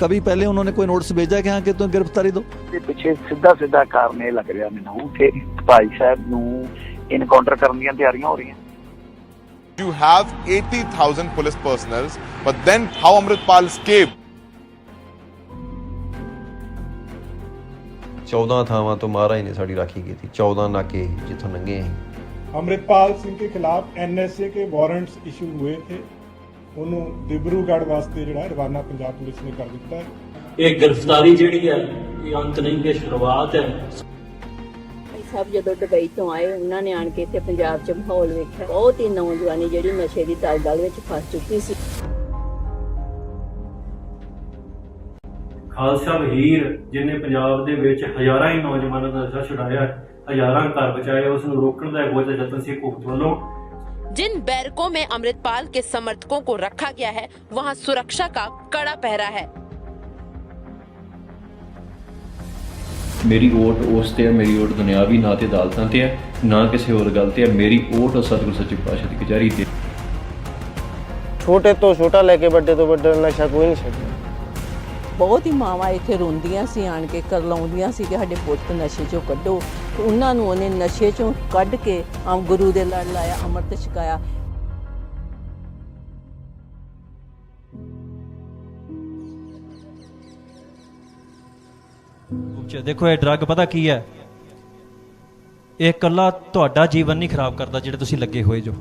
कभी पहले उन्होंने कोई नोटिस भेजा कि हाँ कि तुम गिरफ्तारी दो ਦੇ ਪਿੱਛੇ ਸਿੱਧਾ ਸਿੱਧਾ ਕਾਰਨ ਇਹ ਲੱਗ ਰਿਹਾ ਮੈਨੂੰ ਕਿ ਭਾਈ ਸਾਹਿਬ ਨੂੰ ਇਨਕਾਊਂਟਰ ਕਰਨ ਦੀਆਂ ਤਿਆਰੀਆਂ ਹੋ ਰਹੀਆਂ You have 80,000 police personnel, but then how Amritpal escaped? 14 ਥਾਵਾਂ ਤੋਂ ਮਹਾਰਾਜ ਨੇ ਸਾਡੀ ਰਾਖੀ ਕੀਤੀ 14 ਨਾਕੇ ਜਿੱਥੋਂ ਲੰਘੇ ਅਸੀਂ अमृतपाल सिंह के खिलाफ एनएसए के वारंट्स इशू हुए थे ਉਹਨੂੰ ਦਿਬਰੂਗੜ੍ਹ ਵਾਸਤੇ ਜਿਹੜਾ ਰਵਾਨਾ ਪੰਜਾਬ ਪੁਲਿਸ ਨੇ ਕਰ ਦਿੱਤਾ ਹੈ। ਇਹ ਗ੍ਰਿਫਤਾਰੀ ਜਿਹੜੀ ਹੈ ਇਹ ਅੰਤ ਨਹੀਂ ਇਹ ਸ਼ੁਰੂਆਤ ਹੈ। ਭਾਈ ਸਾਹਿਬ ਜਦੋਂ ਦੁਬਈ ਤੋਂ ਆਏ ਉਹਨਾਂ ਨੇ ਆਣ ਕੇ ਇੱਥੇ ਪੰਜਾਬ 'ਚ ਮਾਹੌਲ ਵੇਖਿਆ। ਬਹੁਤ ਹੀ ਨੌਜਵਾਨੀ ਜਿਹੜੀ ਨਸ਼ੇ ਦੀ ਦਲਦਲ ਵਿੱਚ ਫਸ ਚੁੱਕੀ ਸੀ। ਖਾਲਸਾ ਵਹੀਰ ਜਿਨੇ ਪੰਜਾਬ ਦੇ ਵਿੱਚ ਹਜ਼ਾਰਾਂ ਹੀ ਨੌਜਵਾਨਾਂ ਦਾ ਨਸ਼ਾ ਛੁਡਾਇਆ ਹੈ, ਹਜ਼ਾਰਾਂ ਘਰ ਬਚਾਏ ਉਸ ਨੂੰ ਰੋਕਣ ਦਾ ਬਹੁਤ ਯਤਨ ਸੀ ਭੁਗਤ ਵੱਲੋਂ। जिन बैरकों में अमृतपाल के समर्थकों को रखा गया है वहां सुरक्षा का कड़ा पहरा है ਮੇਰੀ ਓਟ ਉਸ ਤੇ ਹੈ ਮੇਰੀ ਓਟ ਦੁਨਿਆਵੀ ਨਾ ਤੇ ਅਦਾਲਤਾਂ ਤੇ ਹੈ ਨਾ ਕਿਸੇ ਹੋਰ ਗੱਲ ਤੇ ਹੈ ਮੇਰੀ ਓਟ ਸਤਿਗੁਰ ਸੱਚੇ ਪਾਤਸ਼ਾਹ ਦੀ ਕਚਹਿਰੀ ਤੇ ਛੋਟੇ ਤੋਂ ਛੋਟਾ ਲੈ ਕੇ ਵੱਡੇ ਤੋਂ ਵੱਡਾ ਨਸ਼ਾ ਕੋਈ ਨਹੀਂ ਛੱਡਦਾ ਬਹੁਤ ਹੀ ਮਾਵਾਂ ਇੱਥੇ ਰੋਂਦੀਆਂ ਸੀ, ਆਣ ਕੇ ਕਰਲਾਉਂਦੀਆਂ ਸੀ ਕਿ ਸਾਡੇ ਪੁੱਤ ਨਸ਼ੇ 'ਚੋਂ ਕੱਢੋ। ਤੇ ਉਹਨਾਂ ਨੂੰ ਉਹਨੇ ਨਸ਼ੇ 'ਚੋਂ ਕੱਢ ਕੇ ਆਮ ਗੁਰੂ ਦੇ ਲੜ ਲਾਇਆ, ਅੰਮ੍ਰਿਤ ਛਕਾਇਆ। ਦੇਖੋ ਇਹ ਡਰੱਗ ਪਤਾ ਕੀ ਹੈ? ਇਹ ਇਕੱਲਾ ਤੁਹਾਡਾ ਜੀਵਨ ਨਹੀਂ ਖਰਾਬ ਕਰਦਾ ਜਿਹੜੇ ਤੁਸੀਂ ਲੱਗੇ ਹੋਏ ਜੋ।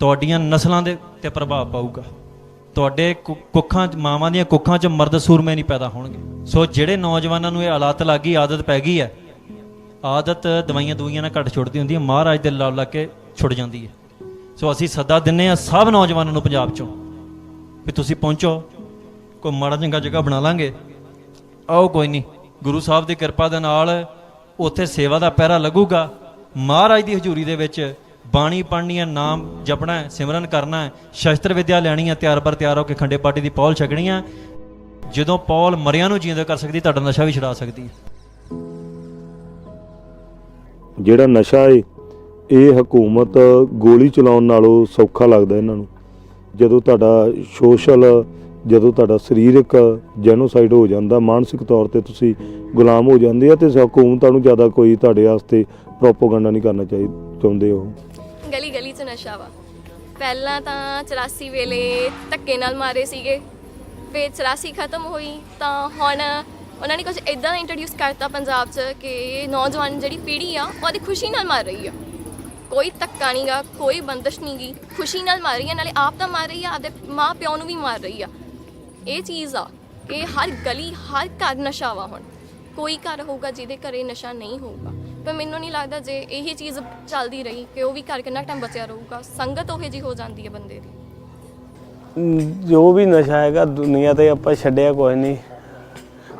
ਤੁਹਾਡੀਆਂ ਨਸਲਾਂ ਦੇ ਤੇ ਪ੍ਰਭਾਵ ਪਾਊਗਾ। ਤੁਹਾਡੇ ਕੁ- ਕੁੱਖਾਂ 'ਚ ਮਾਵਾਂ ਦੀਆਂ ਕੁੱਖਾਂ 'ਚ ਮਰਦ ਸੂਰਮੇ ਨਹੀਂ ਪੈਦਾ ਹੋਣਗੇ। ਸੋ ਜਿਹੜੇ ਨੌਜਵਾਨਾਂ ਨੂੰ ਇਹ ਹਾਲਾਤ ਲੱਗੀ, ਆਦਤ ਪੈ ਗਈ ਹੈ, ਆਦਤ ਦਵਾਈਆਂ ਦਵਾਈਆਂ ਨਾਲ ਘੱਟ ਛੁੱਟਦੀ ਹੁੰਦੀ ਹੈ, ਮਹਾਰਾਜ ਦੇ ਲੜ ਲੱਗ ਕੇ ਛੁੱਟ ਜਾਂਦੀ ਹੈ। ਸੋ ਅਸੀਂ ਸੱਦਾ ਦਿੰਨੇ ਆ ਸਭ ਨੌਜਵਾਨਾਂ ਨੂੰ ਪੰਜਾਬ 'ਚੋਂ ਵੀ ਤੁਸੀਂ ਪਹੁੰਚੋ, ਕੋਈ ਮਾੜਾ ਚੰਗਾ ਜਗ੍ਹਾ ਬਣਾ ਲਾਂਗੇ। ਆਓ ਕੋਈ ਨਹੀਂ, ਗੁਰੂ ਸਾਹਿਬ ਦੀ ਕਿਰਪਾ ਦੇ ਨਾਲ ਉੱਥੇ ਸੇਵਾ ਦਾ ਪਹਿਰਾ ਲੱਗੂਗਾ। ਮਹਾਰਾਜ ਦੀ ਹਜ਼ੂਰੀ ਦੇ ਵਿੱਚ ਬਾਣੀ ਪੜ੍ਹਨੀ ਹੈ ਨਾਮ ਜਪਣਾ ਹੈ, ਸਿਮਰਨ ਕਰਨਾ ਹੈ, ਸ਼ਸਤਰ ਵਿਦਿਆ ਲੈਣੀ ਹੈ ਤਿਆਰ ਪਰ ਤਿਆਰ ਹੋ ਕੇ ਖੰਡੇ ਪਾਟੀ ਦੀ ਪੌਲ ਛਕਣੀ ਹੈ ਜਦੋਂ ਪੌਲ ਮਰਿਆਂ ਨੂੰ ਜਿਉਂਦਾ ਕਰ ਸਕਦੀ, ਤੁਹਾਡਾ ਨਸ਼ਾ ਵੀ ਛੁਡਾ ਸਕਦੀ ਜਿਹੜਾ ਨਸ਼ਾ ਏ, ਇਹ ਹਕੂਮਤ ਗੋਲੀ ਚਲਾਉਣ ਨਾਲੋਂ ਸੌਖਾ ਲੱਗਦਾ ਇਹਨਾਂ ਨੂੰ। ਜਦੋਂ ਤੁਹਾਡਾ ਸੋਸ਼ਲ, ਜਦੋਂ ਤੁਹਾਡਾ ਸਰੀਰਕ ਜੈਨੋਸਾਈਡ ਹੋ ਜਾਂਦਾ, ਮਾਨਸਿਕ ਤੌਰ ਤੇ ਤੁਸੀਂ ਗੁਲਾਮ ਹੋ ਜਾਂਦੇ ਆ, ਤੇ ਹਕੂਮਤਾਂ ਨੂੰ ਜ਼ਿਆਦਾ ਕੋਈ ਤੁਹਾਡੇ ਵਾਸਤੇ ਪ੍ਰੋਪੋਗੈਂਡਾ ਨਹੀਂ ਕਰਨਾ ਚਾਹੀਦਾ ਚਾਹੁੰਦੇ ਉਹ। ਗਲੀ ਗਲੀ 'ਚ ਨਸ਼ਾ ਵਾ। ਪਹਿਲਾਂ ਤਾਂ 84 ਵੇਲੇ ਧੱਕੇ ਨਾਲ ਮਾਰੇ ਸੀਗੇ। ਫਿਰ 84 ਖਤਮ ਹੋਈ ਤਾਂ ਹੁਣ ਉਹਨਾਂ ਨੇ ਕੁਝ ਇਦਾਂ ਦਾ ਇੰਟਰੋਡਿਊਸ ਕਰਤਾ ਪੰਜਾਬ 'ਚ ਕਿ ਨੌਜਵਾਨ ਜਿਹੜੀ ਪੀੜ੍ਹੀ ਆ, ਉਹਦੀ ਖੁਸ਼ੀ ਨਾਲ ਮਾਰ ਰਹੀ ਆ। ਕੋਈ ਧੱਕਾ ਨਹੀਂਗਾ ਕੋਈ ਬੰਦਸ਼ ਨਹੀਂਗੀ ਖੁਸ਼ੀ ਨਾਲ ਮਾਰ ਰਹੀ ਆ, ਨਾਲੇ ਆਪ ਤਾਂ ਮਾਰ ਰਹੀ ਆ, ਆਪਦੇ ਮਾਂ ਪਿਓ ਨੂੰ ਵੀ ਮਾਰ ਰਹੀ ਆ। ਇਹ ਚੀਜ਼ ਆ ਕਿ ਹਰ ਗਲੀ, ਹਰ ਘਰ ਨਸ਼ਾ ਵਾ ਹੁਣ। ਕੋਈ ਘਰ ਹੋਊਗਾ ਜਿਹਦੇ ਘਰੇ ਨਸ਼ਾ ਨਹੀਂ ਹੋਊਗਾ। ਪਰ ਮੈਨੂੰ ਨਹੀਂ ਲੱਗਦਾ ਜੇ ਇਹੀ ਚੀਜ਼ ਚੱਲਦੀ ਰਹੀ ਕਿ ਉਹ ਵੀ ਘਰ ਕਿੰਨਾ ਟਾਈਮ ਬਚਿਆ ਰਹੂਗਾ ਸੰਗਤ ਉਹੇ ਜੀ ਹੋ ਜਾਂਦੀ ਹੈ ਬੰਦੇ ਦੀ। ਜੋ ਵੀ ਨਸ਼ਾ ਹੈਗਾ ਦੁਨੀਆ ਤੇ ਆਪਾਂ ਛੱਡਿਆ ਕੋਈ ਨਹੀਂ।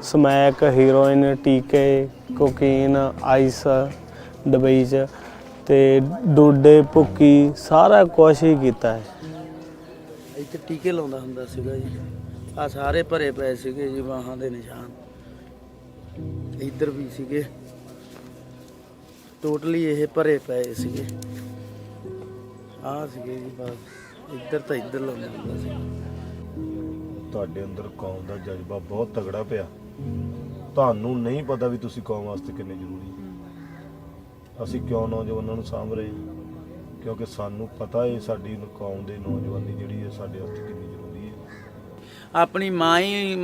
ਸਮੈਕ ਹੀਰੋਇਨ ਟੀਕੇ ਕੋਕੀਨ ਆਈਸ ਦੁਬਈ ਚ ਤੇ ਡੋਡੇ ਭੁੱਕੀ ਸਾਰਾ ਕੁਝ ਹੀ ਕੀਤਾ ਹੈ। ਇੱਥੇ ਟੀਕੇ ਲਾਉਂਦਾ ਹੁੰਦਾ ਸੀਗਾ ਜੀ। ਆ ਸਾਰੇ ਭਰੇ ਪਏ ਸੀਗੇ ਜੀ ਬਾਹਾਂ ਦੇ ਨਿਸ਼ਾਨ। ਇੱਧਰ ਵੀ ਸੀਗੇ। ਟੋਟਲੀ ਇਹ ਭਰੇ ਪਏ ਸੀਗੇ। ਆ ਸੀਗੇ ਜੀ ਬਸ। ਇੱਧਰ ਤਾਂ ਇੱਧਰ ਲਾਉਂਦਾ ਹੁੰਦਾ ਸੀ। ਤੁਹਾਡੇ ਅੰਦਰ ਕੌਮ ਦਾ ਜਜ਼ਬਾ ਬਹੁਤ ਤਗੜਾ ਪਿਆ। ਤੁਹਾਨੂੰ ਨਹੀਂ ਪਤਾ ਵੀ ਤੁਸੀਂ ਕੌਮ ਵਾਸਤੇ ਕਿੰਨੇ ਜ਼ਰੂਰੀ ਹੋ। ਅਸੀਂ ਕਿਉਂ ਨੌਜਵਾਨਾਂ ਨੂੰ ਸਾਂਭ ਰਹੇ ਕਿਉਂਕਿ ਸਾਨੂੰ ਪਤਾ ਹੈ ਸਾਡੀ ਕੌਮ ਦੇ ਨੌਜਵਾਨੀ ਜਿਹੜੀ ਹੈ ਸਾਡੇ ਵਾਸਤੇ ਕਿੰਨੀ ਜ਼ਰੂਰੀ ਆਪਣੀ ਮਾਂ ਹੀ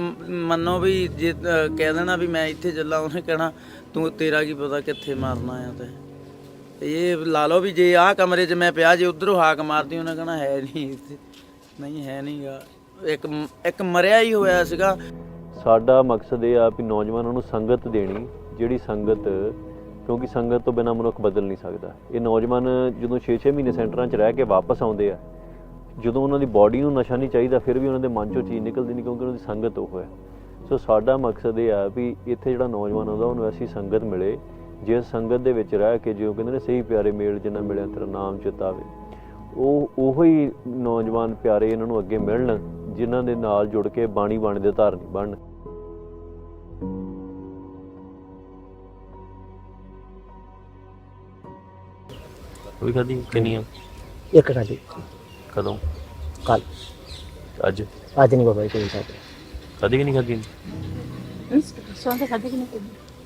ਮੰਨੋ ਵੀ ਜੇ ਕਹਿ ਦੇਣਾ ਵੀ ਮੈਂ ਇੱਥੇ ਚੱਲਾਂ ਉਹਨੇ ਕਹਿਣਾ, ਤੂੰ, ਤੇਰਾ ਕੀ ਪਤਾ ਕਿੱਥੇ ਮਾਰਨਾ ਆ ਤੇ? ਇਹ ਲਾ ਲਓ ਵੀ ਜੇ ਆਹ ਕਮਰੇ 'ਚ ਮੈਂ ਪਿਆ, ਜੇ ਉਧਰੋਂ ਹਾਕ ਮਾਰਦੀ ਉਹਨੇ ਕਹਿਣਾ, ਹੈ ਨਹੀਂ ਇੱਥੇ। ਨਹੀਂ, ਹੈ ਨਹੀਂਗਾ ਇੱਕ ਇੱਕ ਮਰਿਆ ਹੀ ਹੋਇਆ ਸੀਗਾ। ਸਾਡਾ ਮਕਸਦ ਇਹ ਆ ਵੀ ਨੌਜਵਾਨਾਂ ਨੂੰ ਸੰਗਤ ਦੇਣੀ, ਜਿਹੜੀ ਸੰਗਤ, ਕਿਉਂਕਿ ਸੰਗਤ ਤੋਂ ਬਿਨਾਂ ਮਨੁੱਖ ਬਦਲ ਨਹੀਂ ਸਕਦਾ। ਇਹ ਨੌਜਵਾਨ ਜਦੋਂ 6-6 ਮਹੀਨੇ ਸੈਂਟਰਾਂ 'ਚ ਰਹਿ ਕੇ ਵਾਪਸ ਆਉਂਦੇ ਆ ਜਦੋਂ ਉਹਨਾਂ ਦੀ ਬਾਡੀ ਨੂੰ ਨਸ਼ਾ ਨਹੀਂ ਚਾਹੀਦਾ ਫਿਰ ਵੀ ਉਹਨਾਂ ਦੇ ਮਨ 'ਚੋਂ ਚੀਜ਼ ਨਿਕਲਦੀ ਨਹੀਂ ਕਿਉਂਕਿ ਉਹਨਾਂ ਦੀ ਸੰਗਤ ਉਹ ਹੈ। ਸੋ ਸਾਡਾ ਮਕਸਦ ਇਹ ਆ ਵੀ ਇੱਥੇ ਜਿਹੜਾ ਨੌਜਵਾਨ ਆਉਂਦਾ ਉਹਨੂੰ ਐਸੀ ਸੰਗਤ ਮਿਲੇ ਜਿਸ ਸੰਗਤ ਦੇ ਵਿੱਚ ਰਹਿ ਕੇ ਜਿਉਂ ਕਹਿੰਦੇ ਨੇ ਸਹੀ ਪਿਆਰੇ ਮੇਲ ਜਿੰਨਾ ਮਿਲਿਆ ਤੇਰਾ ਨਾਮ ਚਿਤਾਵੇ। ਉਹ ਉਹੋ ਹੀ ਨੌਜਵਾਨ ਪਿਆਰੇ ਇਹਨਾਂ ਨੂੰ ਅੱਗੇ ਮਿਲਣ ਜਿਨ੍ਹਾਂ ਦੇ ਨਾਲ ਜੁੜ ਕੇ ਬਾਣੀ ਬਾਣੀ ਦੇ ਧਾਰਨੀ ਬਣਨ। ਕੋਈ ਖਾਦੀ ਕਿੰਨੀਆਂ? ਇੱਕ ਖਾਲੀ ਕਦੋਂ? ਕੱਲ ਅੱਜ। ਅੱਜ ਨਹੀਂ ਬਾਬਾ ਜੀ ਕੋਈ ਖਾਧੀ। ਖਾਧੀ ਕਿ ਨਹੀਂ ਖਾਧੀ? ਸੌਂ ਤਾਂ ਖਾਦੇ ਕਿ ਨਹੀਂ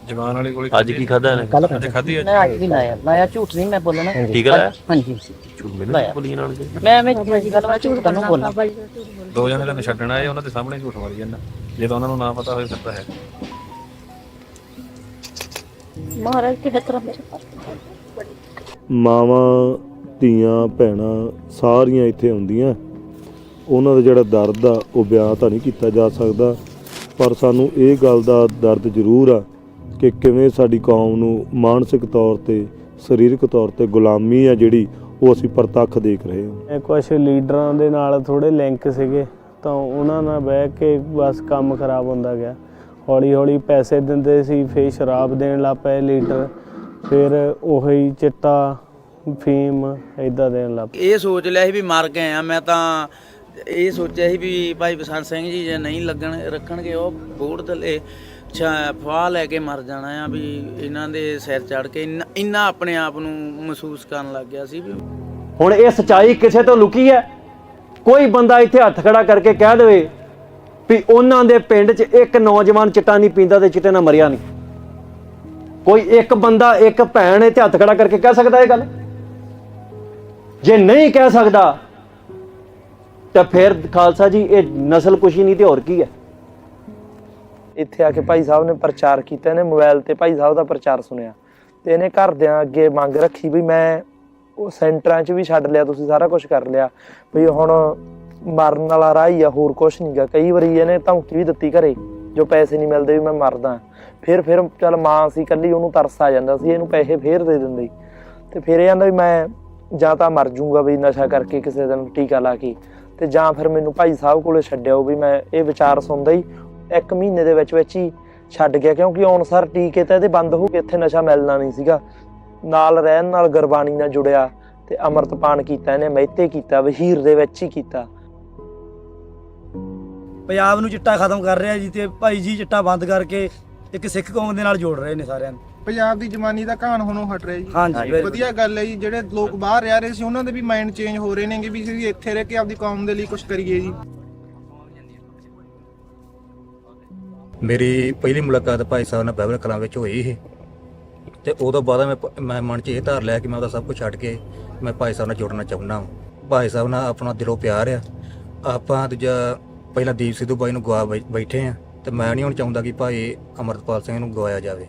ਜਵਾਨ ਵਾਲੀ ਕੋਲ ਅੱਜ ਕੀ ਖਾਧਾ ਇਹਨੇ? ਅੱਜ ਖਾਧੀ ਹੈ ਮੈਂ ਅੱਜ ਵੀ ਲਾਇਆ। ਲਾਇਆ ਝੂਠ ਨਹੀਂ ਮੈਂ ਬੋਲਣਾ। ਟੀਕਾ ਲਾਇਆ? ਹਾਂਜੀ। ਝੂਠ ਮੈਨੂੰ ਬੋਲੀ ਨਾਲ ਮੈਂ ਮੈਂ ਜੀ ਗੱਲ ਮੈਂ ਝੂਠ ਕਰਨਾ ਬੋਲਣਾ। ਦੋ ਜਣੇ ਤੈਨੂੰ ਛੱਡਣ ਆਏ ਉਹਨਾਂ ਦੇ ਸਾਹਮਣੇ ਝੂਠ ਮਾਰੀ ਜਾਂਦਾ। ਜੇ ਤਾਂ ਉਹਨਾਂ ਨੂੰ ਨਾ ਪਤਾ ਹੋਵੇ ਫਿਰ ਤਾਂ ਹੈ। ਮਹਾਰਾਜ ਕੇ ਹੱਥ ਮੇਰੇ ਮਾਵਾਂ ਧੀਆਂ, ਭੈਣਾਂ ਸਾਰੀਆਂ ਇੱਥੇ ਆਉਂਦੀਆਂ ਉਹਨਾਂ ਦਾ ਜਿਹੜਾ ਦਰਦ ਆ, ਉਹ ਬਿਆਨ ਤਾਂ ਨਹੀਂ ਕੀਤਾ ਜਾ ਸਕਦਾ। ਪਰ ਸਾਨੂੰ ਇਹ ਗੱਲ ਦਾ ਦਰਦ ਜ਼ਰੂਰ ਆ ਕਿ ਕਿਵੇਂ ਸਾਡੀ ਕੌਮ ਨੂੰ ਮਾਨਸਿਕ ਤੌਰ ਤੇ, ਸਰੀਰਕ ਤੌਰ ਤੇ ਗੁਲਾਮੀ ਆ ਜਿਹੜੀ, ਉਹ ਅਸੀਂ ਪ੍ਰਤੱਖ ਦੇਖ ਰਹੇ ਹਾਂ। ਇਹ ਕੁਝ ਲੀਡਰਾਂ ਦੇ ਨਾਲ ਥੋੜੇ ਲਿੰਕ ਸੀਗੇ, ਤਾਂ ਉਹਨਾਂ ਨਾਲ ਬਹਿ ਕੇ ਬਸ ਕੰਮ ਖਰਾਬ ਹੁੰਦਾ ਗਿਆ। ਹੌਲੀ ਹੌਲੀ ਪੈਸੇ ਦਿੰਦੇ ਸੀ, ਫਿਰ ਸ਼ਰਾਬ ਦੇਣ ਲੱਗ ਪਏ ਲੀਡਰ, ਫਿਰ ਉਹੀ ਚਿੱਟਾ ਫੀਮ ਇਦਾਂ ਦੇਣ ਲੱਗ ਇਹ ਸੋਚ ਲਿਆ ਸੀ ਵੀ ਮਰ ਗਏ ਆ ਮੈਂ ਤਾਂ ਇਹ ਸੋਚਿਆ ਸੀ ਵੀ ਭਾਈ ਬਸੰਤ ਸਿੰਘ ਜੀ ਜੇ ਨਹੀਂ ਲੱਗਣ ਰੱਖਣਗੇ ਉਹ ਬੋਰਡ ਥੱਲੇ ਫਾਹ ਲੈ ਕੇ ਮਰ ਜਾਣਾ ਆ ਵੀ ਇਹਨਾਂ ਦੇ ਸਿਰ ਚੜ ਕੇ ਇੰਨਾ- ਇੰਨਾ ਆਪਣੇ ਆਪ ਨੂੰ ਮਹਿਸੂਸ ਕਰਨ ਲੱਗ ਗਿਆ ਸੀ ਵੀ ਹੁਣ ਇਹ ਸਚਾਈ ਕਿਸੇ ਤੋਂ ਲੁਕੀ ਹੈ? ਕੋਈ ਬੰਦਾ ਇੱਥੇ ਹੱਥ ਖੜਾ ਕਰਕੇ ਕਹਿ ਦੇਵੇ ਵੀ ਉਹਨਾਂ ਦੇ ਪਿੰਡ 'ਚ ਇੱਕ ਨੌਜਵਾਨ ਚਿੱਟਾ ਨਹੀਂ ਪੀਂਦਾ ਤੇ ਚਿੱਟੇ ਨਾਲ ਮਰਿਆ ਨਹੀਂ। ਕੋਈ ਇੱਕ ਬੰਦਾ ਇੱਕ ਭੈਣ ਇੱਥੇ ਹੱਥ ਖੜਾ ਕਰਕੇ ਕਹਿ ਸਕਦਾ ਇਹ ਗੱਲ? ਜੇ ਨਹੀਂ ਕਹਿ ਸਕਦਾ, ਤਾਂ ਫਿਰ ਖਾਲਸਾ ਜੀ, ਇਹ ਨਸਲ ਕੁਸ਼ੀ ਨਹੀਂ ਤੇ ਹੋਰ ਕੀ ਹੈ? ਇੱਥੇ ਆ ਕੇ ਭਾਈ ਸਾਹਿਬ ਨੇ ਪ੍ਰਚਾਰ ਕੀਤਾ, ਇਹਨੇ ਮੋਬਾਈਲ ਤੇ ਭਾਈ ਸਾਹਿਬ ਦਾ ਪ੍ਰਚਾਰ ਸੁਣਿਆ। ਤੇ ਇਹਨੇ ਘਰਦਿਆਂ ਅੱਗੇ ਮੰਗ ਰੱਖੀ ਵੀ ਮੈਂ ਉਹ ਸੈਂਟਰਾਂ 'ਚ ਵੀ ਛੱਡ ਲਿਆ, ਤੁਸੀਂ ਸਾਰਾ ਕੁਝ ਕਰ ਲਿਆ। ਵੀ ਹੁਣ ਮਰਨ ਵਾਲਾ ਰਾਹ ਹੀ ਆ, ਹੋਰ ਕੁਝ ਨਹੀਂਗਾ ਕਈ ਵਾਰੀ ਇਹਨੇ ਧਮਕੀ ਵੀ ਦਿੱਤੀ ਘਰੇ, ਜੋ ਪੈਸੇ ਨਹੀਂ ਮਿਲਦੇ ਵੀ ਮੈਂ ਮਰਦਾ। ਫਿਰ ਫਿਰ ਚੱਲ ਮਾਂ ਸੀ ਕੱਲੀ ਉਹਨੂੰ ਤਰਸ ਆ ਜਾਂਦਾ ਸੀ, ਇਹਨੂੰ ਪੈਸੇ ਫੇਰ ਦੇ ਦਿੰਦੇ। ਤੇ ਫਿਰ ਇਹ ਆਂਦਾ ਵੀ ਮੈਂ ਜਾਂ ਤਾਂ ਮਰ ਜਾਊਂਗਾ ਵੀ ਨਸ਼ਾ ਕਰਕੇ ਕਿਸੇ ਦਿਨ ਟੀਕਾ ਲਾ ਕੇ। ਤੇ ਜਾਂ ਫਿਰ ਮੈਨੂੰ ਭਾਈ ਸਾਹਿਬ ਕੋਲੇ ਛੱਡਿਓ ਵੀ ਮੈਂ ਇਹ ਵਿਚਾਰ ਸੁਣਦਾ ਹੀ ਇੱਕ ਮਹੀਨੇ ਦੇ ਵਿੱਚ ਵਿੱਚ ਹੀ ਛੱਡ ਗਿਆ ਕਿਉਂਕਿ ਅਨਸਰ ਟੀਕੇ ਤਾਂ ਇਹਦੇ ਬੰਦ ਹੋ ਗਏ ਇੱਥੇ ਨਸ਼ਾ ਮਿਲਣਾ ਨਹੀਂ ਸੀਗਾ। ਨਾਲ ਰਹਿਣ ਨਾਲ ਗੁਰਬਾਣੀ ਨਾਲ ਜੁੜਿਆ ਤੇ ਅੰਮ੍ਰਿਤਪਾਨ ਕੀਤਾ ਇਹਨੇ ਮਹਿਤੇ ਕੀਤਾ ਵਹੀਰ ਦੇ ਵਿੱਚ ਹੀ ਕੀਤਾ। ਪੰਜਾਬ ਨੂੰ ਚਿੱਟਾ ਖਤਮ ਕਰ ਰਿਹਾ ਜੀ ਤੇ ਭਾਈ ਜੀ ਚਿੱਟਾ ਬੰਦ ਕਰਕੇ ਇੱਕ ਸਿੱਖ ਕੌਮ ਦੇ ਨਾਲ ਜੋੜ ਰਹੇ ਨੇ ਸਾਰਿਆਂ ਨੂੰ। ਪੰਜਾਬ ਦੀ ਜਵਾਨੀ ਦਾ ਕਹਾਣ ਹੁਣੋਂ ਹਟ ਰਿਹਾ ਜੀ। ਹਾਂਜੀ, ਬਿਲਕੁਲ। ਵਧੀਆ ਗੱਲ ਹੈ ਜੀ ਜਿਹੜੇ ਲੋਕ ਬਾਹਰ ਰਹਿ ਰਹੇ ਸੀ ਉਹਨਾਂ ਦੇ ਵੀ ਮਾਈਂਡ ਚੇਂਜ ਹੋ ਰਹੇ ਨੇਗੇ ਵੀ ਅਸੀਂ ਇੱਥੇ ਰਹਿ ਕੇ ਆਪਦੀ ਕੌਮ ਦੇ ਲਈ ਕੁਝ ਕਰੀਏ ਜੀ। ਮੇਰੀ ਪਹਿਲੀ ਮੁਲਾਕਾਤ ਭਾਈ ਸਾਹਿਬ ਨਾਲ ਬਾਈਬਲ ਕਲਾਂ ਵਿੱਚ ਹੋਈ ਸੀ। ਤੇ ਉਦੋਂ ਬਾਅਦ ਮੈਂ ਪ- ਮੈਂ ਮਨ 'ਚ ਇਹ ਧਾਰ ਲਿਆ ਕਿ ਮੈਂ ਉਹਦਾ ਸਭ ਕੁਝ ਛੱਡ ਕੇ ਮੈਂ ਭਾਈ ਸਾਹਿਬ ਨਾਲ ਜੁੜਨਾ ਚਾਹੁੰਦਾ ਹਾਂ ਭਾਈ ਸਾਹਿਬ ਨਾਲ ਆਪਣਾ ਦਿਲੋਂ ਪਿਆਰ ਆ। ਆਪਾਂ ਦੂਜਾ ਪਹਿਲਾਂ ਦੀਪ ਸਿੱਧੂ ਬਾਈ ਨੂੰ ਗਵਾ ਬੈ- ਬੈਠੇ ਆ। ਤੇ ਮੈਂ ਨਹੀਂ ਹੁਣ ਚਾਹੁੰਦਾ ਕਿ ਭਾਈ ਅਮਰਤਪਾਲ ਸਿੰਘ ਨੂੰ ਗਵਾਇਆ ਜਾਵੇ।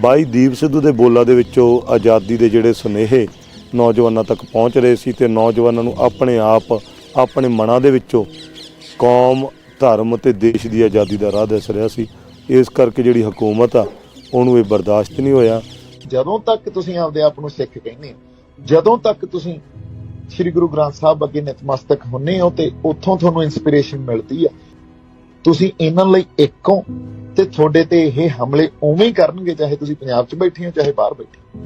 ਬਾਈ ਦੀਪ ਸਿੱਧੂ ਦੇ ਬੋਲਾਂ ਦੇ ਵਿੱਚੋਂ ਆਜ਼ਾਦੀ ਦੇ ਜਿਹੜੇ ਸੁਨੇਹੇ ਨੌਜਵਾਨਾਂ ਤੱਕ ਪਹੁੰਚ ਰਹੇ ਸੀ ਤੇ ਨੌਜਵਾਨਾਂ ਨੂੰ ਆਪਣੇ ਆਪ ਆਪਣੇ ਮਨਾਂ ਦੇ ਵਿੱਚੋਂ ਕੌਮ ਧਰਮ ਤੇ ਦੇਸ਼ ਦੀ ਆਜ਼ਾਦੀ ਦਾ ਰਾਹ ਦਿਸ ਰਿਹਾ ਸੀ। ਇਸ ਕਰਕੇ ਜਿਹੜੀ ਹਕੂਮਤ ਆ ਉਹਨੂੰ ਇਹ ਬਰਦਾਸ਼ਤ ਨਹੀਂ ਹੋਇਆ। ਜਦੋਂ ਤੱਕ ਤੁਸੀਂ ਆਪਦੇ ਆਪ ਨੂੰ ਸਿੱਖ ਕਹਿੰਦੇ ਹੋ ਜਦੋਂ ਤੱਕ ਤੁਸੀਂ ਸ੍ਰੀ ਗੁਰੂ ਗ੍ਰੰਥ ਸਾਹਿਬ ਅੱਗੇ ਨਤਮਸਤਕ ਹੁੰਨੇ ਹੋ ਤੇ ਉੱਥੋਂ ਤੁਹਾਨੂੰ ਇਨਸਪੀਰੇਸ਼ਨ ਮਿਲਦੀ ਆ ਤੁਸੀਂ ਇਹਨਾਂ ਲਈ ਇੱਕ ਹੋ ਤੇ ਤੁਹਾਡੇ ਤੇ ਇਹ ਹਮਲੇ ਉਵੇਂ ਹੀ ਕਰਨਗੇ ਚਾਹੇ ਤੁਸੀਂ ਪੰਜਾਬ 'ਚ ਬੈਠੇ ਹੋ ਚਾਹੇ ਬਾਹਰ ਬੈਠੇ ਹੋ।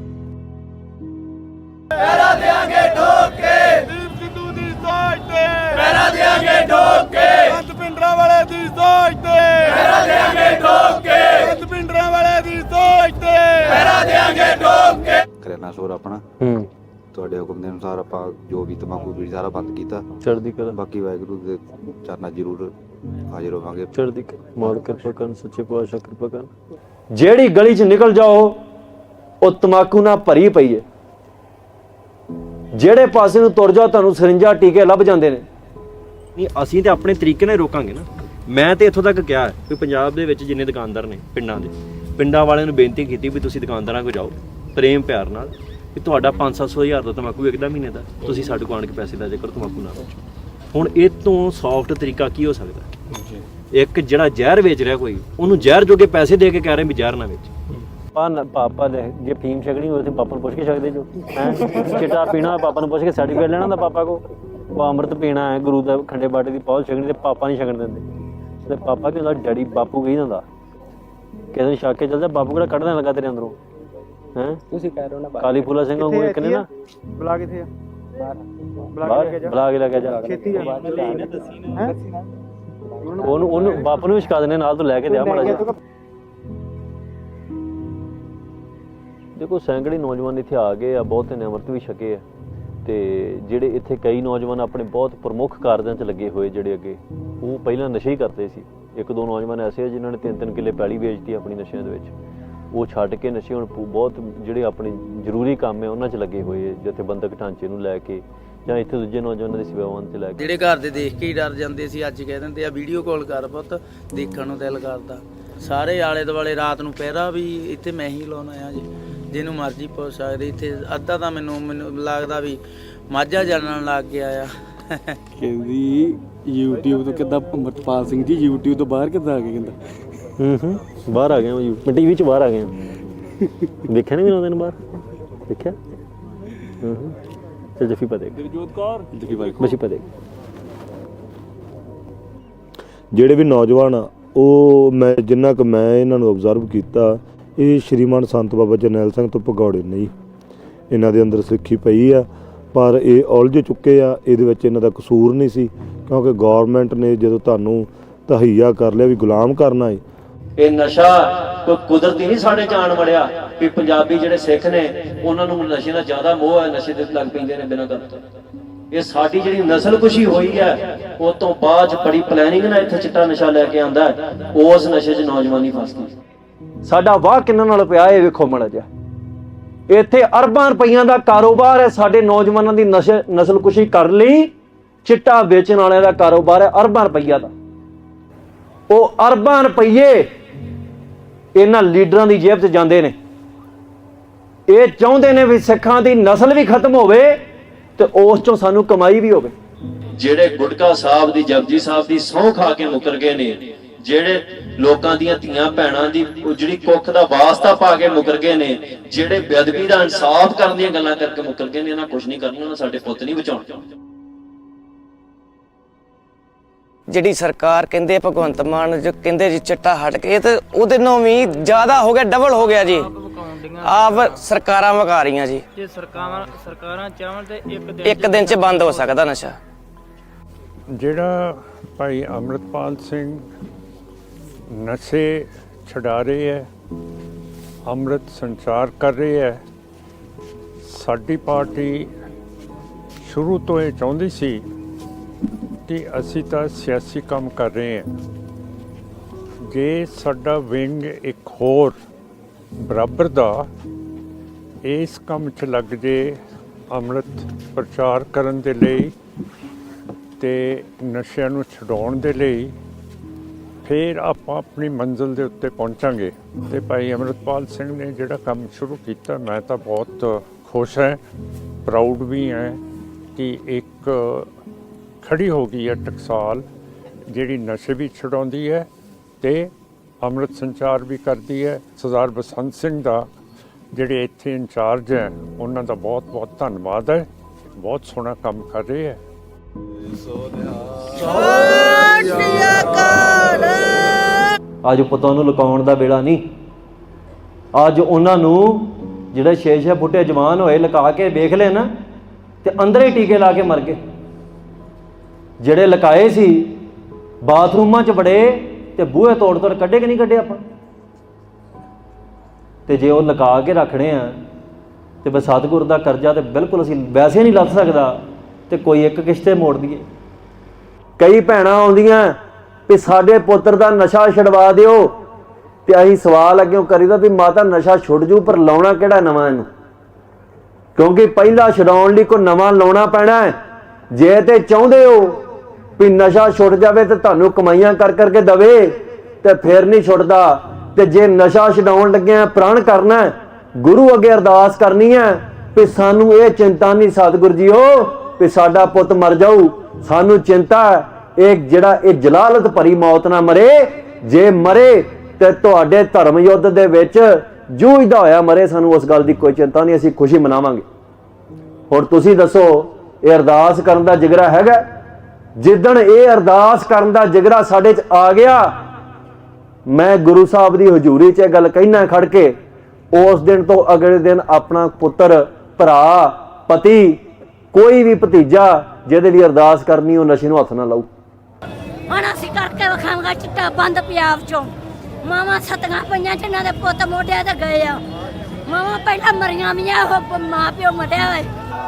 ਪਹਿਰਾ ਦੇਾਂਗੇ ਠੋਕ। ਕੇ ਦੀਪ ਸਿੱਧੂ ਦੀ ਸੋਚ ਤੇ। ਪਹਿਰਾ ਦੇਾਂਗੇ ਠੋਕ। ਕੇ ਸੰਤ ਪਿੰਡਰਾਂ ਵਾਲੇ ਦੀ ਸੋਚ ਤੇ। ਪਹਿਰਾ ਦੇਾਂਗੇ ਠੋਕ। ਕੇ ਸੰਤ ਪਿੰਡਰਾਂ ਵਾਲੇ ਦੀ ਸੋਚ ਤੇ। ਪਹਿਰਾ ਦੇਾਂਗੇ ਠੋਕ। ਕੇ ਕਰਿਆਨਾ ਸਟੋਰ ਆਪਣਾ। ਹੂੰ। ਤੁਹਾਡੇ ਹੁਕਮ ਦੇ ਅਨੁਸਾਰ ਆਪਾਂ ਜੋ ਵੀ ਤਮਾਕੂ ਬੀੜੀ ਸਾਰਾ ਬੰਦ ਕੀਤਾ। ਚੜ੍ਹਦੀ ਕਲਾ। ਬਾਕੀ ਵਾਹਿਗੁਰੂ ਦੇ ਚਰਨਾਂ ਜ਼ਰੂਰ ਹਾਜ਼ਰ ਹੋਵਾਂਗੇ। ਚੜ੍ਹਦੀ ਮਾਲ ਕਿਰਪਾ ਕਰਨ ਸੱਚੇ ਪਾਤਸ਼ਾਹ ਕਿਰਪਾ ਕਰਨ। ਜਿਹੜੀ ਗਲੀ 'ਚ ਨਿਕਲ ਜਾਓ ਉਹ ਤਮਾਕੂ ਨਾਲ ਭਰੀ ਪਈ ਹੈ ਜਿਹੜੇ ਪਾਸੇ ਨੂੰ ਤੁਰ ਜਾਓ ਤੁਹਾਨੂੰ ਸਰਿੰਜਾ ਟੀਕੇ ਲੱਭ ਜਾਂਦੇ ਨੇ। ਨਹੀਂ ਅਸੀਂ ਤੇ ਆਪਣੇ ਤਰੀਕੇ ਨਾਲ ਰੋਕਾਂਗੇ ਨਾ। ਮੈਂ ਤੇ ਇੱਥੋਂ ਤੱਕ ਕਿਹਾ ਕਿ ਪੰਜਾਬ ਦੇ ਵਿੱਚ ਜਿੰਨੇ ਦੁਕਾਨਦਾਰ ਨੇ ਪਿੰਡਾਂ ਦੇ ਪਿੰਡਾਂ ਵਾਲਿਆਂ ਨੂੰ ਬੇਨਤੀ ਕੀਤੀ ਵੀ ਤੁਸੀਂ ਦੁਕਾਨਦਾਰਾਂ ਕੋਲ ਜਾਓ ਪ੍ਰੇਮ ਪਿਆਰ ਨਾਲ। ਕਿ ਤੁਹਾਡਾ 5-700 ਹਜ਼ਾਰ ਦਾ ਤਮਾਕੂ ਵਿਕਦਾ ਮਹੀਨੇ ਦਾ ਤੁਸੀਂ ਸਾਡੇ ਕੋਲ ਆਣ ਕੇ ਪੈਸੇ ਲੈ ਜਾ ਕਰੋ ਤਮਾਕੂ ਨਾ ਵੇਚੋ ਹੁਣ ਇਹ ਤੋਂ ਸੌਫਟ ਤਰੀਕਾ ਕੀ ਹੋ ਸਕਦਾ? ਇੱਕ ਜਿਹੜਾ ਜ਼ਹਿਰ ਵੇਚ ਰਿਹਾ ਕੋਈ ਉਹਨੂੰ ਜ਼ਹਿਰ ਜੋਗੇ ਪੈਸੇ ਦੇ ਕੇ ਕਹਿ ਰਹੇ ਵੀ ਜ਼ਹਿਰ ਨਾ ਵੇਚ। ਪਾ ਪਾਪਾ ਦੇ ਜੇ ਫੀਮ ਛਕਣੀ ਹੋਵੇ ਤੇ ਪਾਪਾ ਨੂੰ ਪੁੱਛ ਕੇ ਛਕਦੇ ਜੋ। ਹੈ? ਚਿੱਟਾ ਪੀਣਾ ਪਾਪਾ ਨੂੰ ਪੁੱਛ ਕੇ ਸਰਟੀਫਿਕੇਟ ਲੈਣਾ ਦਾ ਪਾਪਾ ਕੋ ਉਹ ਅੰਮ੍ਰਿਤ ਪੀਣਾ ਹੈ ਗੁਰੂ ਦਾ ਖੰਡੇ ਬਾਟੇ ਦੀ ਪੌਲ ਛਕਣੀ ਤੇ ਪਾਪਾ ਨਹੀਂ ਛਕਣ ਦਿੰਦੇ। ਤੇ ਪਾਪਾ ਕੀ ਹੁੰਦਾ ਡੈਡੀ ਬਾਪੂ ਕਹੀ ਜਾਂਦਾ। ਕਿਸੇ ਨੂੰ ਛੱਕ ਕੇ ਚੱਲਦਾ ਬਾਪੂ ਕਿਹੜਾ ਕੱਢਣ ਲੱਗਾ ਤੇਰੇ ਅੰਦਰੋਂ? ਹੈ? ਤੁਸੀਂ ਕਹਿ ਰਹੇ ਹੋ ਨਾ ਕਾਲੀ ਫੂਲਾ ਸਿੰਘ ਵਾਂਗੂ ਇੱਕ ਨੇ ਨਾ। ਬੁਲਾ ਕਿੱਥੇ ਆ? ਬਾਹਰ ਬੁਲਾ ਕੇ ਲੈ ਕੇ ਜਾ। ਛੇਤੀ ਆ। ਹੈ? ਉਹਨੂੰ ਉਹਨੂੰ ਬਾਪ ਨੂੰ ਵੀ ਦਿੰਦੇ ਨਾਲ ਤੋਂ ਲੈ ਕੇ ਦਿਆ ਮਾੜਾ ਜਿਹਾ। ਦੇਖੋ ਸੈਂਕੜੇ ਨੌਜਵਾਨ ਇੱਥੇ ਆ ਗਏ ਆ ਬਹੁਤੇ ਨੇ ਅੰਮ੍ਰਿਤ ਵੀ ਛਕੇ ਆ। ਤੇ ਜਿਹੜੇ ਇੱਥੇ ਕਈ ਨੌਜਵਾਨ ਆਪਣੇ ਬਹੁਤ ਪ੍ਰਮੁੱਖ ਕਾਰਜਾਂ 'ਚ ਲੱਗੇ ਹੋਏ ਜਿਹੜੇ ਅੱਗੇ ਉਹ ਪਹਿਲਾਂ ਨਸ਼ੇ ਹੀ ਕਰਦੇ ਸੀ। ਇੱਕ ਦੋ ਨੌਜਵਾਨ ਐਸੇ ਆ ਜਿਨ੍ਹਾਂ ਨੇ ਤਿੰਨ ਤਿੰਨ ਕਿੱਲੇ ਪੈਲੀ ਵੇਚਤੀ ਆਪਣੀ ਨਸ਼ਿਆਂ ਦੇ ਵਿੱਚ। ਉਹ ਛੱਡ ਕੇ ਨਸ਼ੇ ਹੁਣ ਪੂ- ਬਹੁਤ ਜਿਹੜੇ ਆਪਣੇ ਜ਼ਰੂਰੀ ਕੰਮ ਹੈ ਉਹਨਾਂ 'ਚ ਲੱਗੇ ਹੋਏ ਆ ਜਥੇਬੰਦਕ ਢਾਂਚੇ ਨੂੰ ਲੈ ਕੇ ਜਾਂ ਇੱਥੇ ਦੂਜੇ ਨੌਜਵਾਨਾਂ ਦੀ ਸੇਵਾਵਾਂ 'ਚ ਲੈ ਕੇ। ਜਿਹੜੇ ਘਰ ਦੇ ਦੇਖ ਕੇ ਹੀ ਡਰ ਜਾਂਦੇ ਸੀ ਅੱਜ ਕਹਿ ਦਿੰਦੇ ਆ ਵੀਡੀਓ ਕਾਲ ਕਰ ਪੁੱਤ ਦੇਖਣ ਨੂੰ ਦਿਲ ਕਰਦਾ। ਸਾਰੇ ਆਲੇ ਦੁਆਲੇ ਰਾਤ ਨੂੰ ਪਹਿਰਾ ਵੀ ਇੱਥੇ ਮੈਂ ਹੀ ਲਾਉਣਾ ਆ ਜੀ ਜਿਹਨੂੰ ਮਰਜ਼ੀ ਪੁੱਛ ਸਕਦੇ। ਇੱਥੇ ਅੱਧਾ ਤਾਂ ਮੈਨੂੰ ਮੈਨੂੰ ਲੱਗਦਾ ਵੀ ਮਾਝਾ ਜਾਣਨ ਲੱਗ ਗਿਆ ਆ ਕਹਿੰਦੀ YouTube ਤੋਂ ਕਿੱਦਾਂ ਅਮਰਪਾਲ ਸਿੰਘ ਜੀ YouTube ਤੋਂ ਬਾਹਰ ਕਿੱਦਾਂ ਆ ਗਏ ਕਹਿੰਦਾ? ਹੂੰ ਹੂੰ। ਬਾਹਰ ਆ ਗਏ ਹਾਂ ਮੈਂ ਟੀਵੀ 'ਚ ਬਾਹਰ ਆ ਗਏ ਹਾਂ। ਦੇਖਿਆ ਨਹੀਂ ਮੈਨੂੰ ਦਿਨ ਬਾਹਰ? ਦੇਖਿਆ? ਹੂੰ ਹੂੰ। ਚਲ ਜਫੀ ਪਾ ਦੇ ਦਿਲਜੋਤ ਕੌਰ। ਜੱਫੀ ਬਾਈ ਬਸੀ ਪਾ ਦੇ ਜਿਹੜੇ ਵੀ ਨੌਜਵਾਨ ਆ ਉਹ ਮੈਂ ਜਿੰਨਾ ਕੁ ਮੈਂ ਇਹਨਾਂ ਨੂੰ ਆਬਜ਼ਰਵ ਕੀਤਾ ਇਹ ਸ਼੍ਰੀਮਾਨ ਸੰਤ ਬਾਬਾ ਜਰਨੈਲ ਸਿੰਘ ਤੋਂ ਭਗੌੜੇ ਨਹੀਂ। ਇਹਨਾਂ ਦੇ ਅੰਦਰ ਸਿੱਖੀ ਪਈ ਆ ਪਰ ਇਹ ਉਲਝ ਚੁੱਕੇ ਆ ਇਹਦੇ ਵਿੱਚ ਇਹਨਾਂ ਦਾ ਕਸੂਰ ਨਹੀਂ ਸੀ ਕਿਉਂਕਿ ਗਵਰਨਮੈਂਟ ਨੇ ਜਦੋਂ ਤੁਹਾਨੂੰ ਤਹਈਆ ਕਰ ਲਿਆ ਵੀ ਗੁਲਾਮ ਕਰਨਾ ਹੈ ਇਹ ਨਸ਼ਾ ਕੋਈ ਕੁਦਰਤੀ ਨਹੀਂ ਸਾਡੇ ਜਾਣ ਵੜਿਆ ਵੀ ਪੰਜਾਬੀ ਜਿਹੜੇ ਸਿੱਖ ਨੇ, ਉਹਨਾਂ ਨੂੰ ਨਸ਼ੇ ਦਾ ਜ਼ਿਆਦਾ ਮੋਹ ਹੈ, ਨਸ਼ੇ ਦੇ ਲੱਗ ਪੈਂਦੇ ਨੇ ਬਿਨਾਂ ਗੱਲ ਤੋਂ। ਇਹ ਸਾਡੀ ਜਿਹੜੀ ਨਸਲਕੁਸ਼ੀ ਹੋਈ ਹੈ, ਉਹ ਤੋਂ ਬਾਅਦ ਬੜੀ ਪਲੈਨਿੰਗ ਨਾਲ ਇੱਥੇ ਚਿੱਟਾ ਨਸ਼ਾ ਲੈ ਕੇ ਆਂਦਾ ਉਸ ਨਸ਼ੇ 'ਚ ਨੌਜਵਾਨੀ ਫਸਦੀ ਸਾਡਾ ਵਾਹ ਕਿੰਨਾਂ ਨਾਲ ਪਿਆ ਇਹ ਵੇਖੋ ਮੜਾ ਜਾ ਇੱਥੇ ਅਰਬਾਂ ਰੁਪਈਆਂ ਦਾ ਕਾਰੋਬਾਰ ਹੈ, ਸਾਡੇ ਨੌਜਵਾਨਾਂ ਦੀ ਨਸ਼ੇ ਨਸਲਕੁਸ਼ੀ ਕਰ ਲਈ, ਚਿੱਟਾ ਵੇਚਣ ਵਾਲਿਆਂ ਦਾ ਕਾਰੋਬਾਰ ਹੈ ਅਰਬਾਂ ਰੁਪਈਆ ਦਾ। ਉਹ ਅਰਬਾਂ ਰੁਪਈਏ ਇਹਨਾਂ ਲੀਡਰਾਂ ਦੀ ਜੇਬ 'ਚ ਜਾਂਦੇ ਨੇ। ਇਹ ਚਾਹੁੰਦੇ ਨੇ ਵੀ ਸਿੱਖਾਂ ਦੀ ਨਸਲ ਵੀ ਖਤਮ ਹੋਵੇ ਤੇ ਉਸ ਚੋਂ ਸਾਨੂੰ ਕਮਾਈ ਵੀ ਹੋਵੇ। ਜਿਹੜੇ ਗੁਟਕਾ ਸਾਹਿਬ ਦੀ, ਜਪਜੀ ਸਾਹਿਬ ਦੀ ਸਹੁੰ ਖਾ ਕੇ ਮੁਕਰ ਗਏ ਨੇ, ਜਿਹੜੇ ਲੋਕਾਂ ਦੀਆਂ ਧੀਆਂ ਭੈਣਾਂ ਦੀ ਉਜੜੀ ਕੁੱਖ ਦਾ ਵਾਸਤਾ ਪਾ ਕੇ ਮੁਕਰ ਗਏ ਨੇ, ਜਿਹੜੇ ਬੇਅਦਬੀ ਦਾ ਇਨਸਾਫ ਕਰਨ ਦੀਆਂ ਗੱਲਾਂ ਕਰਕੇ ਮੁਕਰ ਗਏ ਨੇ, ਇਹਨਾਂ ਕੁਝ ਨਹੀਂ ਕਰਨਾ ਉਹਨਾਂ ਸਾਡੇ ਪੁੱਤ ਨਹੀਂ ਬਚਾਉਣੇ। ਜਿਹੜੀ ਸਰਕਾਰ ਕਹਿੰਦੇ ਭਗਵੰਤ ਮਾਨ ਜੋ ਕਹਿੰਦੇ ਜੀ ਚਿੱਟਾ ਹਟ ਕੇ ਇਹ ਤੇ ਉਹਦੇ ਨਾਲੋਂ ਵੀ ਜ਼ਿਆਦਾ ਹੋ ਗਿਆ ਡਬਲ ਹੋ ਗਿਆ ਜੀ। ਆਪ ਸਰਕਾਰਾਂ ਵਕਾ ਰਹੀਆਂ ਜੀ। ਜੇ ਸਰਕਾਰਾਂ ਸਰਕਾਰਾਂ ਚਾਹਣ ਤੇ ਇੱਕ ਇੱਕ ਦਿਨ 'ਚ ਬੰਦ ਹੋ ਸਕਦਾ ਨਸ਼ਾ। ਜਿਹੜਾ ਭਾਈ ਅੰਮ੍ਰਿਤਪਾਲ ਸਿੰਘ ਨਸ਼ੇ ਛਡਾ ਰਹੇ ਹੈ ਅੰਮ੍ਰਿਤ ਸੰਚਾਰ ਕਰ ਰਹੇ ਹੈ ਸਾਡੀ ਪਾਰਟੀ ਸ਼ੁਰੂ ਤੋਂ ਇਹ ਚਾਹੁੰਦੀ ਸੀ ਕਿ ਅਸੀਂ ਤਾਂ ਸਿਆਸੀ ਕੰਮ ਕਰ ਰਹੇ ਹਾਂ। ਜੇ ਸਾਡਾ ਵਿੰਗ ਇੱਕ ਹੋਰ ਬਰਾਬਰ ਦਾ ਇਸ ਕੰਮ 'ਚ ਲੱਗ ਜੇ, ਅੰਮ੍ਰਿਤ ਪ੍ਰਚਾਰ ਕਰਨ ਦੇ ਲਈ ਤੇ ਨਸ਼ਿਆਂ ਨੂੰ ਛਡਾਉਣ ਦੇ ਲਈ, ਫਿਰ ਆਪਾਂ ਆਪਣੀ ਮੰਜ਼ਿਲ ਦੇ ਉੱਤੇ ਪਹੁੰਚਾਂਗੇ। ਤੇ ਭਾਈ ਅਮਰਤਪਾਲ ਸਿੰਘ ਨੇ ਜਿਹੜਾ ਕੰਮ ਸ਼ੁਰੂ ਕੀਤਾ, ਮੈਂ ਤਾਂ ਬਹੁਤ ਖੁਸ਼ ਹਾਂ ਪ੍ਰਾਊਡ ਵੀ ਹਾਂ ਕਿ ਇੱਕ ਖੜੀ ਹੋ ਗਈ ਹੈ ਟਕਸਾਲ, ਜਿਹੜੀ ਨਸ਼ੇ ਵੀ ਛਡਾਉਂਦੀ ਹੈ ਤੇ ਅੰਮ੍ਰਿਤ ਸੰਚਾਰ ਵੀ ਕਰਦੀ ਹੈ। ਸਰਦਾਰ ਬਸੰਤ ਸਿੰਘ ਦਾ ਜਿਹੜੇ ਇੱਥੇ ਇੰਚਾਰਜ ਹੈ, ਉਹਨਾਂ ਦਾ ਬਹੁਤ ਬਹੁਤ ਧੰਨਵਾਦ ਹੈ। ਬਹੁਤ ਸੋਹਣਾ ਕੰਮ ਕਰ ਰਹੇ ਹੈ। ਅੱਜ ਪੁੱਤਾਂ ਨੂੰ ਲੁਕਾਉਣ ਦਾ ਵੇਲਾ ਨਹੀਂ। ਅੱਜ ਉਹਨਾਂ ਨੂੰ ਜਿਹੜੇ ਛੇ ਛੇ ਫੁੱਟੇ ਜਵਾਨ ਹੋਏ ਲੁਕਾ ਕੇ ਵੇਖ ਲੈ ਨਾ, ਤੇ ਅੰਦਰ ਹੀ ਟੀਕੇ ਲਾ ਕੇ ਮਰ ਗਏ। ਜਿਹੜੇ ਲਕਾਏ ਸੀ, ਬਾਥਰੂਮਾਂ 'ਚ ਬੜੇ ਤੇ ਬੂਹੇ ਤੋੜ ਤੋੜ ਕੱਢੇ ਕਿ ਨਹੀਂ ਕੱਢੇ ਆਪਾਂ? ਤੇ ਜੇ ਉਹ ਲਕਾ ਕੇ ਰੱਖਣੇ ਆ, ਤੇ ਬਸ ਸਤਿਗੁਰ ਦਾ ਕਰਜ਼ਾ ਤੇ ਬਿਲਕੁਲ ਅਸੀਂ ਵੈਸੇ ਨਹੀਂ ਲੱਥ ਸਕਦਾ ਤੇ ਕੋਈ ਇੱਕ ਕਿਸ਼ਤੇ ਮੋੜ ਦਈਏ। ਕਈ ਭੈਣਾਂ ਆਉਂਦੀਆਂ ਵੀ ਸਾਡੇ ਪੁੱਤਰ ਦਾ ਨਸ਼ਾ ਛਡਵਾ ਦਿਓ ਤੇ ਅਸੀਂ ਸਵਾਲ ਅੱਗੇ ਕਰੀਦਾ ਵੀ ਮਾਤਾ ਨਸ਼ਾ ਛੁੱਟ ਜੂ, ਪਰ ਲਾਉਣਾ ਕਿਹੜਾ ਨਵਾਂ ਇਹਨੂੰ? ਕਿਉਂਕਿ ਪਹਿਲਾਂ ਛਡਾਉਣ ਲਈ ਕੋਈ ਨਵਾਂ ਲਾਉਣਾ ਪੈਣਾ ਹੈ। ਜੇ ਤੇ ਚਾਹੁੰਦੇ ਹੋ ਵੀ ਨਸ਼ਾ ਛੁੱਟ ਜਾਵੇ ਤੇ ਤੁਹਾਨੂੰ ਕਮਾਈਆਂ ਕਰ ਕਰਕੇ ਦਵੇ ਤੇ ਫਿਰ ਨਹੀਂ ਛੁੱਟਦਾ। ਤੇ ਜੇ ਨਸ਼ਾ ਛਡਾਉਣ ਲੱਗਿਆ ਪ੍ਰਣ ਕਰਨਾ ਗੁਰੂ ਅੱਗੇ ਅਰਦਾਸ ਕਰਨੀ ਹੈ ਵੀ ਸਾਨੂੰ ਇਹ ਚਿੰਤਾ ਨਹੀਂ ਸਤਿਗੁਰ ਜੀਓ ਵੀ ਸਾਡਾ ਪੁੱਤ ਮਰ ਜਾਊ। ਸਾਨੂੰ ਚਿੰਤਾ ਇਹ ਜਿਹੜਾ ਇਹ ਜਲਾਲਤ ਭਰੀ ਮੌਤ ਨਾ ਮਰੇ, ਜੇ ਮਰੇ ਤੇ ਤੁਹਾਡੇ ਧਰਮ ਯੁੱਧ ਦੇ ਵਿੱਚ ਜੂਝਦਾ ਹੋਇਆ ਮਰੇ, ਸਾਨੂੰ ਉਸ ਗੱਲ ਦੀ ਕੋਈ ਚਿੰਤਾ ਨਹੀਂ, ਅਸੀਂ ਖੁਸ਼ੀ ਮਨਾਵਾਂਗੇ। ਹੁਣ ਤੁਸੀਂ ਦੱਸੋ, ਇਹ ਅਰਦਾਸ ਕਰਨ ਦਾ ਜਿਗਰਾ ਹੈਗਾ ਜਿੱਦਣ ਇਹ ਅਰਦਾਸ ਕਰਨ ਦਾ ਜਿਗਰਾ ਸਾਡੇ 'ਚ ਆ ਗਿਆ, ਮੈਂ ਗੁਰੂ ਸਾਹਿਬ ਦੀ ਹਜ਼ੂਰੀ 'ਚ ਇਹ ਗੱਲ ਕਹਿਣਾ ਖੜ ਕੇ, ਉਸ ਦਿਨ ਤੋਂ ਅਗਲੇ ਦਿਨ ਆਪਣਾ ਪੁੱਤਰ, ਭਰਾ, ਪਤੀ, ਕੋਈ ਵੀ ਭਤੀਜਾ ਜਿਹਦੇ ਲਈ ਅਰਦਾਸ ਕਰਨੀ, ਉਹ ਨਸ਼ੇ ਨੂੰ ਹੱਥ ਨਾ ਲਾਊ। ਹੁਣ ਅਸੀਂ ਕਰਕੇ ਵਿਖਾਵਾਂਗਾ ਚਿੱਟਾ ਬੰਦ ਪੰਜਾਬ ਚੋਂ। ਮਾਵਾਂ ਸਤੀਆਂ ਪਈਆਂ ਜਿਨ੍ਹਾਂ ਦੇ ਪੁੱਤ ਮੋਢਿਆਂ ਤੇ ਗਏ ਆ। ਮਾਵਾਂ ਪਹਿਲਾਂ ਮਰੀਆਂ ਵੀਆਂ ਉਹ ਮਾਂ ਪਿਓ ਮੜਿਆ ਹੋਏ।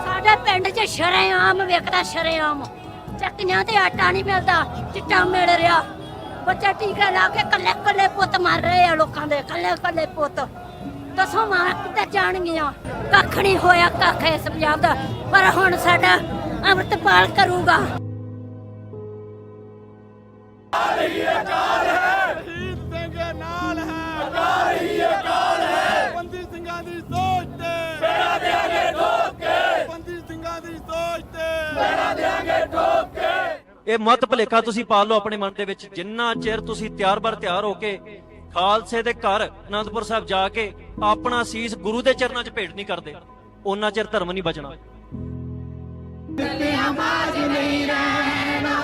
ਸਾਡੇ ਪਿੰਡ 'ਚ ਸ਼ਰੇਆਮ, ਵੇਖਦਾ ਸ਼ਰੇਆਮ। ਚੱਕੀਆਂ ਤੇ ਆਟਾ ਨਹੀਂ ਮਿਲਦਾ, ਚਿੱਟਾ ਮਿਲ ਰਿਹਾ। ਬੱਚੇ ਟੀਕਾ ਲਾ ਕੇ ਕੱਲੇ ਕੱਲੇ ਪੁੱਤ ਮਰ ਰਹੇ ਆ ਲੋਕਾਂ ਦੇ, ਕੱਲੇ ਕੱਲੇ ਪੁੱਤ। ਦੱਸੋ ਮਾਂ ਕਿੱਥੇ ਜਾਣਗੀਆਂ? ਕੱਖ ਨਹੀਂ ਹੋਇਆ, ਕੱਖ ਇਸ ਪੰਜਾਬ ਦਾ। ਪਰ ਹੁਣ ਸਾਡਾ ਅੰਮ੍ਰਿਤਪਾਲ ਕਰੂਗਾ। ਇਹ ਮਤ ਭਲੇਖਾ ਤੁਸੀਂ ਪਾ ਲਓ ਆਪਣੇ ਮਨ ਦੇ ਵਿੱਚ। ਜਿੰਨਾ ਚਿਰ ਤੁਸੀਂ ਤਿਆਰ ਬਰ ਤਿਆਰ ਹੋ ਕੇ ਖਾਲਸੇ ਦੇ ਘਰ ਅਨੰਦਪੁਰ ਸਾਹਿਬ ਜਾ ਕੇ ਆਪਣਾ ਸੀਸ ਗੁਰੂ ਦੇ ਚਰਨਾਂ 'ਚ ਭੇਟ ਨਹੀਂ ਕਰਦੇ ਉਹਨਾਂ ਚਿਰ ਧਰਮ ਨਹੀਂ ਬਚਣਾ। ਦਿੱਤਿਆਂ ਬਾਜ ਨਹੀਂ ਰਹਿਣਾ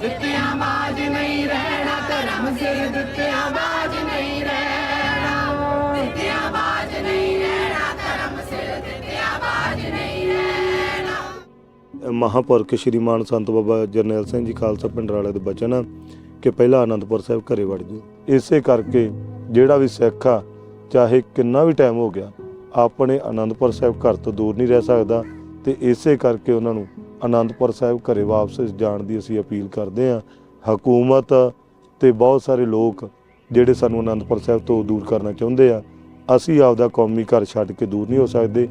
ਦਿੱਤਿਆਂ ਬਾਜ ਨਹੀਂ ਰਹਿਣਾ, ਧਰਮ ਸਿਰ ਦਿੱਤਿਆਂ ਬਾਜ ਨਹੀਂ ਰਹਿਣਾ। ਦਿੱਤਿਆਂ ਬਾਜ ਨਹੀਂ ਰਹਿਣਾ। ਮਹਾਪੁਰਖ ਸ਼੍ਰੀਮਾਨ ਸੰਤ ਬਾਬਾ ਜਰਨੈਲ ਸਿੰਘ ਜੀ ਖਾਲਸਾ ਪਿੰਡ ਵਾਲੇ ਦੇ ਬਚਨ ਆ ਕਿ ਪਹਿਲਾਂ ਆਨੰਦਪੁਰ ਸਾਹਿਬ ਘਰੇ ਵੜ ਜਾਓ। ਇਸੇ ਕਰਕੇ ਜਿਹੜਾ ਵੀ ਸਿੱਖ ਆ, ਚਾਹੇ ਕਿੰਨਾ ਵੀ ਟਾਈਮ ਹੋ ਗਿਆ, ਆਪਣੇ ਆਨੰਦਪੁਰ ਸਾਹਿਬ ਘਰ ਤੋਂ ਦੂਰ ਨਹੀਂ ਰਹਿ ਸਕਦਾ ਤੇ ਇਸੇ ਕਰਕੇ ਉਹਨਾਂ ਨੂੰ ਆਨੰਦਪੁਰ ਸਾਹਿਬ ਘਰੇ ਵਾਪਸ ਜਾਣ ਦੀ ਅਸੀਂ ਅਪੀਲ ਕਰਦੇ ਹਾਂ ਹਕੂਮਤ ਤੇ ਬਹੁਤ ਸਾਰੇ ਲੋਕ ਜਿਹੜੇ ਸਾਨੂੰ ਆਨੰਦਪੁਰ ਸਾਹਿਬ ਤੋਂ ਦੂਰ ਕਰਨਾ ਚਾਹੁੰਦੇ ਆ, ਅਸੀਂ ਆਪਦਾ ਕੌਮੀ ਘਰ ਛੱਡ ਕੇ ਦੂਰ ਨਹੀਂ ਹੋ ਸਕਦੇ।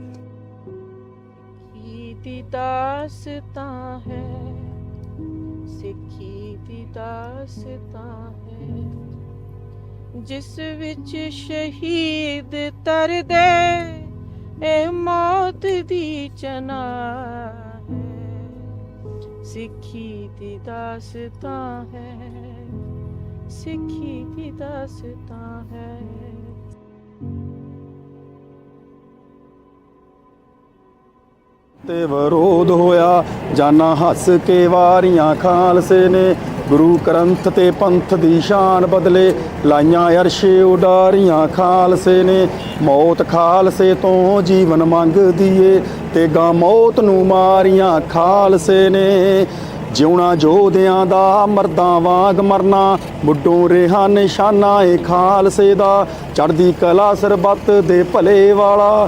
ਦੀ ਦਾਸਤਾਂ ਹੈ ਸਿੱਖੀ ਦੀ ਦਾਸਤਾਂ ਹੈ ਜਿਸ ਵਿੱਚ ਸ਼ਹੀਦ ਤਰਦੇ ਇਹ ਮੌਤ ਦੀ ਚਨਾ ਹੈ ਸਿੱਖੀ ਦੀ ਦਾਸਤਾਂ ਹੈ ਸਿੱਖੀ ਦੀ ਦਾਸਤਾਂ ਹੈ ਤੇ ਵਿਰੋਧ ਹੋਇਆ। ਜਾਨਾ ਹੱਸ ਕੇ ਵਾਰੀਆਂ ਖਾਲਸੇ ਨੇ ਗੁਰੂ ਗ੍ਰੰਥ ਤੇ ਪੰਥ ਦੀ ਸ਼ਾਨ ਬਦਲੇ ਲਾਈਆਂ ਅਰਸ਼ੇ ਉਡਾਰੀਆਂ ਖਾਲਸੇ ਨੇ। ਮੌਤ ਖਾਲਸੇ ਤੋਂ ਜੀਵਨ ਮੰਗਦੀ ਏ ਤੇ ਗਾ ਮੌਤ ਨੂੰ ਮਾਰੀਆਂ ਖਾਲਸੇ ਨੇ। ਜਿਉਣਾ ਜੋਧਿਆਂ ਦਾ, ਮਰਦਾਂ ਵਾਂਗ ਮਰਨਾ, ਮੁੱਢੋਂ ਰਿਹਾ ਨਿਸ਼ਾਨਾ ਏ ਖਾਲਸੇ ਦਾ। ਚੜ੍ਹਦੀ ਕਲਾ ਸਰਬੱਤ ਦੇ ਭਲੇ ਵਾਲਾ।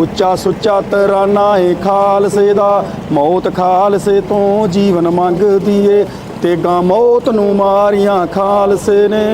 ਉੱਚਾ ਸੁੱਚਾ ਤਰਾਨਾ ਏ ਖਾਲਸੇ ਦਾ। ਮੌਤ ਖਾਲਸੇ ਤੋਂ ਜੀਵਨ ਮੰਗਦੀ ਏ ਤੇ ਗਾਂ ਮੌਤ ਨੂੰ ਮਾਰੀਆਂ ਖਾਲਸੇ ਨੇ।